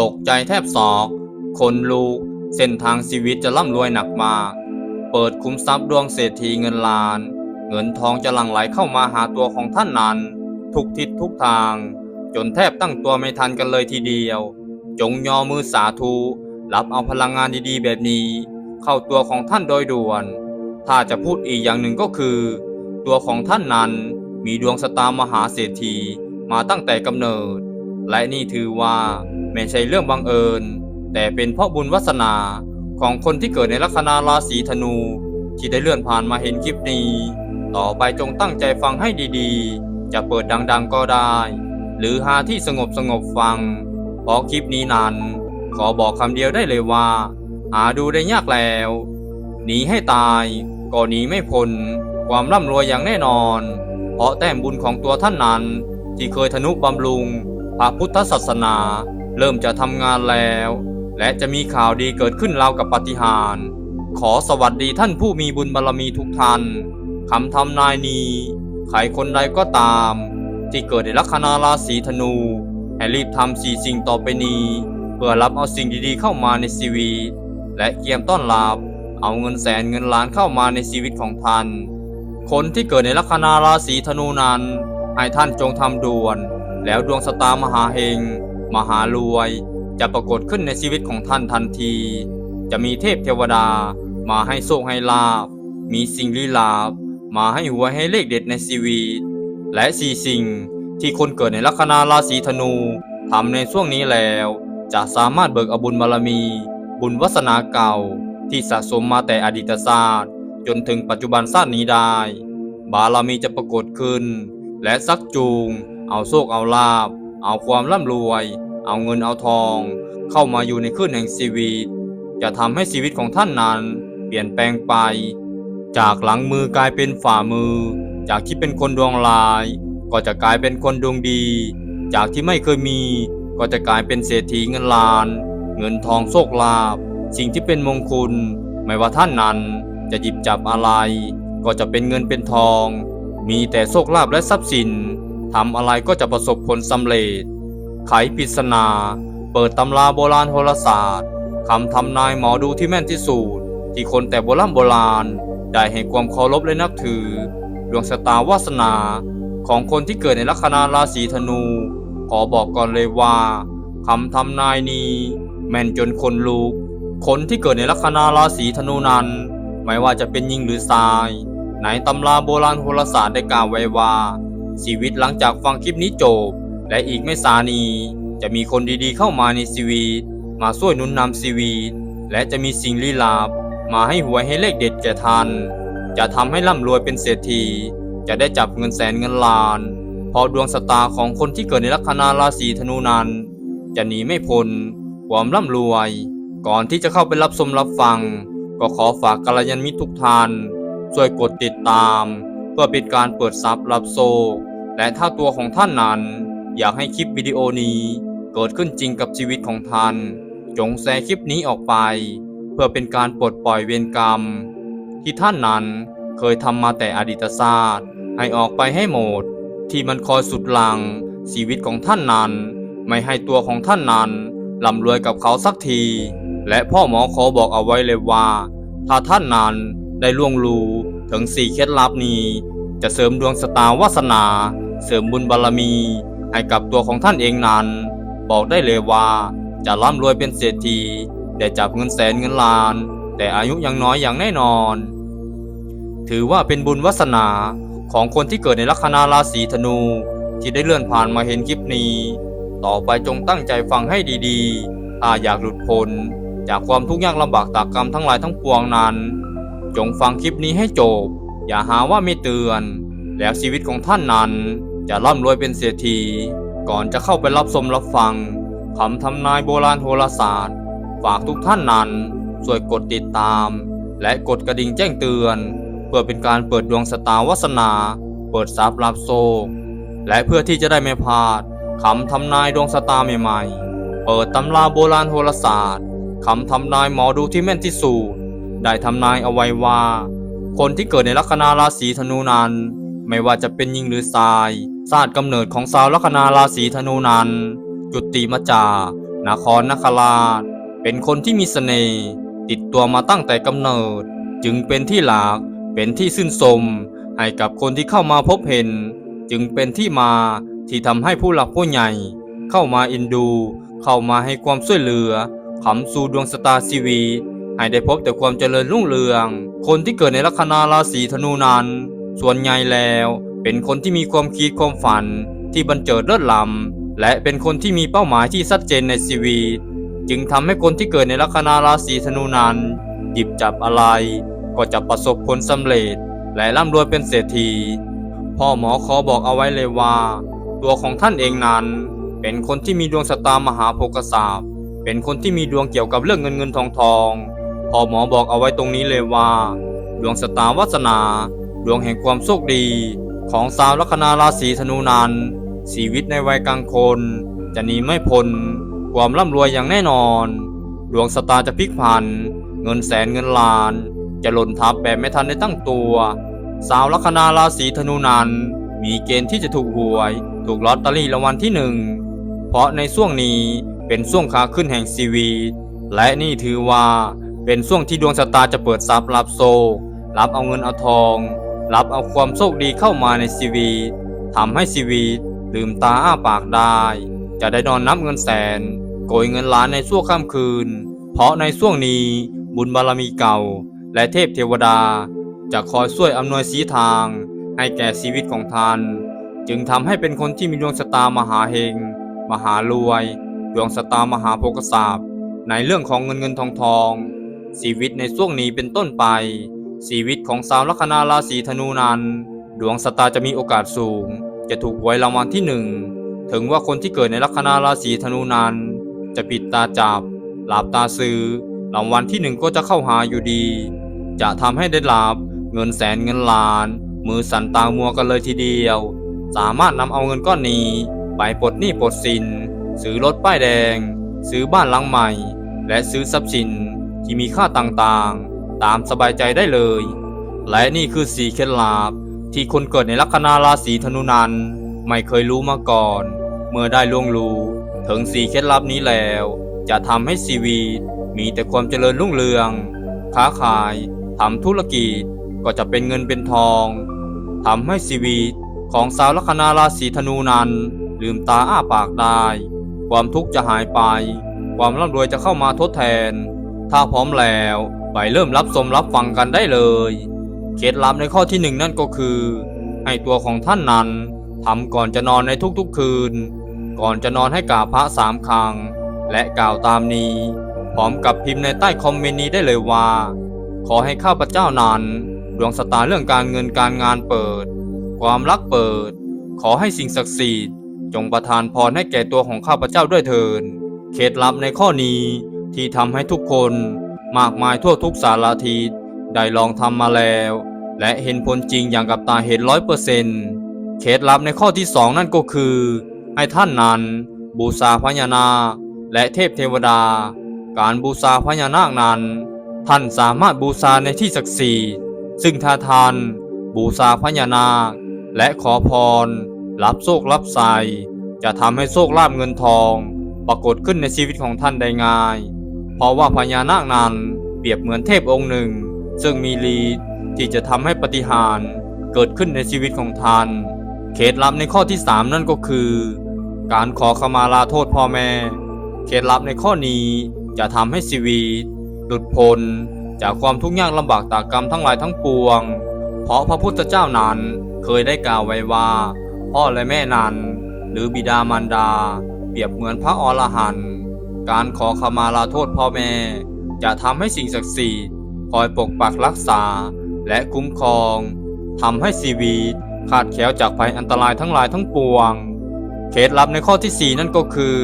ตกใจแทบศอก คนลูก เส้นทางชีวิตจะร่ำรวยหนักมาก เปิดคุ้มทรัพย์ดวงเศรษฐีเงินล้าน เงินทองจะหลั่งไหลเข้ามาหาตัวของท่านนั้น ทุกทิศทุกทาง จนแทบตั้งตัวไม่ทันกันเลยทีเดียว จงยอมือสาธุรับเอาพลังงานดีๆ แบบนี้ เข้าตัวของท่านโดยด่วน ถ้าจะพูดอีกอย่างหนึ่งก็คือ ตัวของท่านนั้นมีดวงสตามหาเศรษฐีมาตั้งแต่กำเนิด และนี่ถือว่า ไม่ใช่เรื่องบังเอิญ แต่เป็นเพราะบุญวาสนาของคนที่เกิดในลัคนาราศีธนู ที่ได้เลื่อนผ่านมาเห็นคลิปนี้ ต่อไปจงตั้งใจฟังให้ดีๆ จะเปิดดังๆก็ได้ หรือหาที่สงบสงบๆฟังเพราะคลิปนี้นั้น ขอบอกคำเดียวได้เลยว่า หาดูได้ยากแล้วหนีให้ตายก็หนีไม่พ้นความร่ำรวยอย่างแน่นอน เพราะแต้มบุญของตัวท่านนั้น ที่เคยทนุบำรุง พระพุทธศาสนา เริ่มจะทำงานแล้ว และจะมีข่าวดีเกิดขึ้นราวกับปฏิหาร ขอสวัสดีท่านผู้มีบุญบารรมีทุกท่านคำทำนายนี้ใครคนใดก็ตาม ที่เกิดในลัคนาราศีธนู ให้รีบทำสี่สิ่งต่อไปนี้ เพื่อรับเอาสิ่งดีๆเข้ามาในชีวิต และเกียมต้อนรับเอาเงินแสนเงินล้านเข้ามาในชีวิตของท่าน คนที่เกิดในลัคนาราศีธนูนั้นให้ท่านจงทำด่วน แล้วดวงสตามหาเฮงมหารวย จะปรากฏขึ้นในชีวิตของท่านทันที จะมีเทพเทวดา มาให้โชคให้ลาบ มีสิ่งลี้ลับมาให้หวยให้เลขเด็ดในชีวิต และสี่สิ่งที่คนเกิดในลัคนาราศีธนูทำในช่วงนี้แล้ว จะสามารถเบิกอบุญบารมี บุญวาสนาเก่า ที่สะสมมาแต่อดีตศาสตร์ จนถึงปัจจุบันชาตินี้ได้ บารมีจะปรากฏขึ้น และซักจูง เอาโชคเอาลาบ เอาความร่ำรวย เอาเงินเอาทอง เข้ามาอยู่ในคลื่นแห่งชีวิต จะทำให้ชีวิตของท่านนั้น เปลี่ยนแปลงไป จากหลังมือกลายเป็นฝ่ามือ จากที่เป็นคนดวงลาย ก็จะกลายเป็นคนดวงดี จากที่ไม่เคยมี ก็จะกลายเป็นเศรษฐีเงินล้าน เงินทองโชคลาภสิ่งที่เป็นมงคลไม่ว่าท่านนั้นจะหยิบจับอะไร ก็จะเป็นเงินเป็นทอง มีแต่โชคลาภและทรัพย์สิน ทำอะไรก็จะประสบผลสำเร็จ ไขปริศนา เปิดตำราโบราณโหราศาสตร์คำทำนายหมอดูที่แม่นที่สุดที่คนแต่โบราณโบราณ ได้ให้ความเคารพและนับถือ ดวงชะตาวาสนาของคนที่เกิดในลัคนาราศีธนู ขอบอกก่อนเลยว่าคำทำนายนี้ แม่นจนคนลุก คนที่เกิดในลัคนาราศีธนูนั้น ไม่ว่าจะเป็นหญิงหรือชายในตำราโบราณโหราศาสตร์ได้กล่าวไว้ว่า ชีวิตหลังจากฟังคลิปนี้จบ และอีกไม่สานี จะมีคนดีๆเข้ามาในชีวิต มาช่วยนุนนำชีวิต และจะมีสิ่งลี้ลับ มาให้หวยให้เลขเด็ดแก่ท่าน จะทำให้ร่ำรวยเป็นเศรษฐี จะได้จับเงินแสนเงินล้านเพอดวงสตาของคนที่เกิดในลัคนาราศีธนูนั้น จะหนีไม่พ้นความร่ำรวย ก่อนที่จะเข้าไปรับชมรับฟัง ก็ขอฝากกัลยาณมิตรทุกท่านช่วยกดติดตาม เพื่อเป็นการเปิดทรัพย์รับโซ และถ้าตัวของท่านนั้น อยากให้คลิปวิดีโอนี้เกิดขึ้นจริงกับชีวิตของท่าน จงแชร์คลิปนี้ออกไป เพื่อเป็นการปลดปล่อยเวรกรรม ที่ท่านนั้นเคยทำมาแต่อดีตชาติให้ออกไปให้หมด ที่มันคอยสุดหลังชีวิตของท่านนั้น ไม่ให้ตัวของท่านนั้นร่ำรวยกับเขาสักที และพ่อหมอขอบอกเอาไว้เลยว่า ถ้าท่านนั้นได้ล่วงรู้ถึงสี่เคล็ดลับนี้ จะเสริมดวงสตาวาสนา เสริมบุญบารมี ให้กับตัวของท่านเองนั้น บอกได้เลยว่าจะร่ำรวยเป็นเศรษฐีได้จับเงินแสนเงินล้าน แต่อายุยังน้อยอย่างแน่นอน ถือว่าเป็นบุญวาสนาของคนที่เกิดในลัคนาราศีธนูที่ได้เลื่อนผ่านมาเห็นคลิปนี้ ต่อไปจงตั้งใจฟังให้ดีๆ ถ้าอยากหลุดพ้นจากความทุกข์ยากลำบากตากกรรมทั้งหลายทั้งปวงนั้น จงฟังคลิปนี้ให้จบ อย่าหาว่าไม่เตือน แล้วชีวิตของท่านนั้น จะร่ำรวยเป็นเศรษฐี ก่อนจะเข้าไปรับชมรับฟังคำทำนายโบราณโหราศาสตร์ ฝากทุกท่านนั้นช่วยกดติดตาม และกดกระดิ่งแจ้งเตือน เพื่อเป็นการเปิดดวงสตาวาสนา เปิดทรัพย์รับโชคและเพื่อที่จะได้ไม่พลาดคำทำนายดวงสตาใหม่ๆ เปิดตำราโบราณโหราศาสตร์คำทำนายหมอดูที่แม่นที่สุดได้ทำนายเอาไว้ว่า คนที่เกิดในลัคนาราศีธนูนั้น ไม่ว่าจะเป็นหญิงหรือชายศาสตร์กำเนิดของชาวลัคนาราศีธนูนั้น จุติมาจากนครนคราช เป็นคนที่มีเสน่ห์ติดตัวมาตั้งแต่กำเนิด จึงเป็นที่หลากเป็นที่ชื่นชมให้กับคนที่เข้ามาพบเห็น จึงเป็นที่มาที่ทำให้ผู้หลักผู้ใหญ่ เข้ามาอินดู เข้ามาให้ความช่วยเหลือขำสู่ดวงสตาซีวีให้ได้พบแต่ความเจริญรุ่งเรือง คนที่เกิดในลัคนาราศีธนูนั้น ส่วนใหญ่แล้วเป็นคนที่มีความคิดความฝันที่บันเจิดเลิศล้ำและเป็นคนที่มีเป้าหมายที่ชัดเจนในชีวิต จึงทำให้คนที่เกิดในลัคนาราศีธนูนั้น หยิบจับอะไร ก็จะประสบผลสำเร็จ และร่ำรวยเป็นเศรษฐี พ่อหมอขอบอกเอาไว้เลยว่า ตัวของท่านเองนั้น เป็นคนที่มีดวงชะตามหาโภคทรัพย์เป็นคนที่มีดวงเกี่ยวกับเรื่องเงินเงินทองทอง พ่อหมอบอกเอาไว้ตรงนี้เลยว่า ดวงชะตาวาสนา ดวงแห่งความโชคดีของสาวลัคนาราศีธนูนั้นชีวิตในวัยกลางคน จะหนีไม่พ้นความร่ำรวยอย่างแน่นอน ดวงชะตาจะพลิกผัน เงินแสนเงินล้าน จะหล่นทับแบบไม่ทันได้ตั้งตัว สาวลัคนาราศีธนูนั้นมีเกณฑ์ที่จะถูกหวย ถูกลอตเตอรี่รางวัลที่หนึ่งเพราะในช่วงนี้เป็นช่วงขาขึ้นแห่งชีวิตและนี่ถือว่าเป็นช่วงที่ดวงชะตาจะเปิดทรัพย์รับโซรับเอาเงินเอาทอง รับเอาความโชคดีเข้ามาในชีวิตทำให้ชีวิตลืมตาอ้าปากได้ จะได้นอนนับเงินแสน โกยเงินล้านในช่วงค่ำคืน เพราะในช่วงนี้บุญบารมีเก่า และเทพเทวดา จะคอยช่วยอำนวยสีทาง ให้แก่ชีวิตของท่าน จึงทำให้เป็นคนที่มีดวงชะตามหาเฮง มหารวย ดวงชะตามหาโภคทรัพย์ในเรื่องของเงินเงินทองทอง ชีวิตในช่วงนี้เป็นต้นไป ชีวิตของสาวลัคนาราศีธนูนั้น ดวงชะตาจะมีโอกาสสูง จะถูกหวยรางวัลที่หนึ่งถึงว่าคนที่เกิดในลัคนาราศีธนูนั้น จะปิดตาจับหลับตาซื้อรางวัลที่หนึ่งก็จะเข้าหาอยู่ดี จะทำให้ได้รับเงินแสนเงินล้าน มือสั่นตามัวกันเลยทีเดียว สามารถนำเอาเงินก้อนนี้ไปปลดหนี้ปลดสินซื้อรถป้ายแดง ซื้อบ้านหลังใหม่ และซื้อทรัพย์สินที่มีค่าต่างๆ ตามสบายใจได้เลย และนี่คือสีเคล็ดลับที่คนเกิดในลัคนาราศีธนูนันไม่เคยรู้มาก่อน เมื่อได้ล่วงรู้ถึงสีเคล็ดลับนี้แล้ว จะทำให้ชีวิตมีแต่ความเจริญรุ่งเรือง ค้าขายทำธุรกิจก็จะเป็นเงินเป็นทองทำให้ชีวิตของสาวลัคนาราศีธนูนั้น ลืมตาอ้าปากได้ ความทุกข์จะหายไป ความร่ำรวยจะเข้ามาทดแทน ถ้าพร้อมแล้ว ไปเริ่มรับชมรับฟังกันได้เลย เคล็ดลับในข้อที่หนึ่งนั่นก็คือ ให้ตัวของท่านนั้นทำก่อนจะนอนในทุกๆคืน ก่อนจะนอนให้กราบพระสามครั้ง และกล่าวตามนี้ พร้อมกับพิมพ์ในใต้คอมเมนต์นี้ได้เลยว่า ขอให้ข้าพเจ้านั้น ดวงสตาร์เรื่องการเงินการงานเปิด ความรักเปิด ขอให้สิ่งศักดิ์สิทธิ์จงประทานพรให้แก่ตัวของข้าพเจ้าด้วยเถิดเคล็ดลับในข้อนี้ที่ทำให้ทุกคน มากมายทั่วทุกสารทิศได้ลองทำมาแล้ว และเห็นผลจริงอย่างกับตาเห็นร้อยเปอร์เซนต์เคล็ดลับในข้อที่สองนั่นก็คือ ให้ท่านนั้นบูชาพญานาคและเทพเทวดา การบูชาพญานาคนั้น ท่านสามารถบูชาในที่ศักดิ์สิทธิ์ซึ่งถ้าท่านบูชาพญานาค และขอพร รับโชครับใสจะทำให้โชคลาภเงินทอง ปรากฏขึ้นในชีวิตของท่านได้ง่าย เพราะว่าพญานาคนั้นเปรียบเหมือนเทพองค์หนึ่ง ซึ่งมีฤทธิ์ที่จะทำให้ปฏิหารเกิดขึ้นในชีวิตของท่าน เคล็ดลับในข้อที่สามนั่นก็คือ การขอขมาลาโทษพ่อแม่ เคล็ดลับในข้อนี้จะทำให้ชีวิตหลุดพ้นจากความทุกข์ยากลำบากตากรรมทั้งหลายทั้งปวง เพราะพระพุทธเจ้านั้นเคยได้กล่าวไว้ว่า พ่อและแม่นั้น หรือบิดามารดา เปรียบเหมือนพระอรหันต์ การขอขมาลาโทษพ่อแม่ จะทำให้สิ่งศักดิ์สิทธิ์คอยปกปักรักษาและคุ้มครองทำให้ชีวิตขาดแคล้วจากภัยอันตรายทั้งหลายทั้งปวง เคล็ดลับในข้อที่ 4 นั่นก็คือ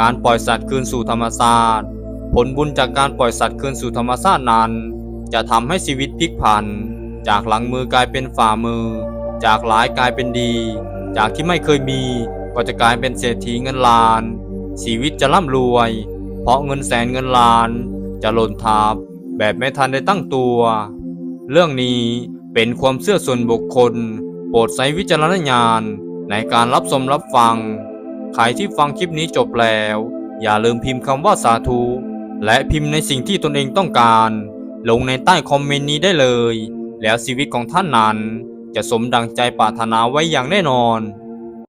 การปล่อยสัตว์คืนสู่ธรรมชาติผลบุญจากการปล่อยสัตว์คืนสู่ธรรมชาตินั้น จะทำให้ชีวิตพลิกผัน จากหลังมือกลายเป็นฝ่ามือ จากร้ายกลายเป็นดี จากที่ไม่เคยมีก็จะกลายเป็นเศรษฐีเงินล้าน ชีวิตจะร่ำรวย เพราะเงินแสนเงินล้านจะหล่นทับแบบไม่ทันได้ตั้งตัว เรื่องนี้เป็นความเชื่อส่วนบุคคล โปรดใช้วิจารณญาณในการรับชมรับฟัง ใครที่ฟังคลิปนี้จบแล้ว อย่าลืมพิมพ์คำว่าสาธุ และพิมพ์ในสิ่งที่ตนเองต้องการ ลงในใต้คอมเมนต์นี้ได้เลย แล้วชีวิตของท่านนั้นจะสมดังใจปรารถนาไว้อย่างแน่นอน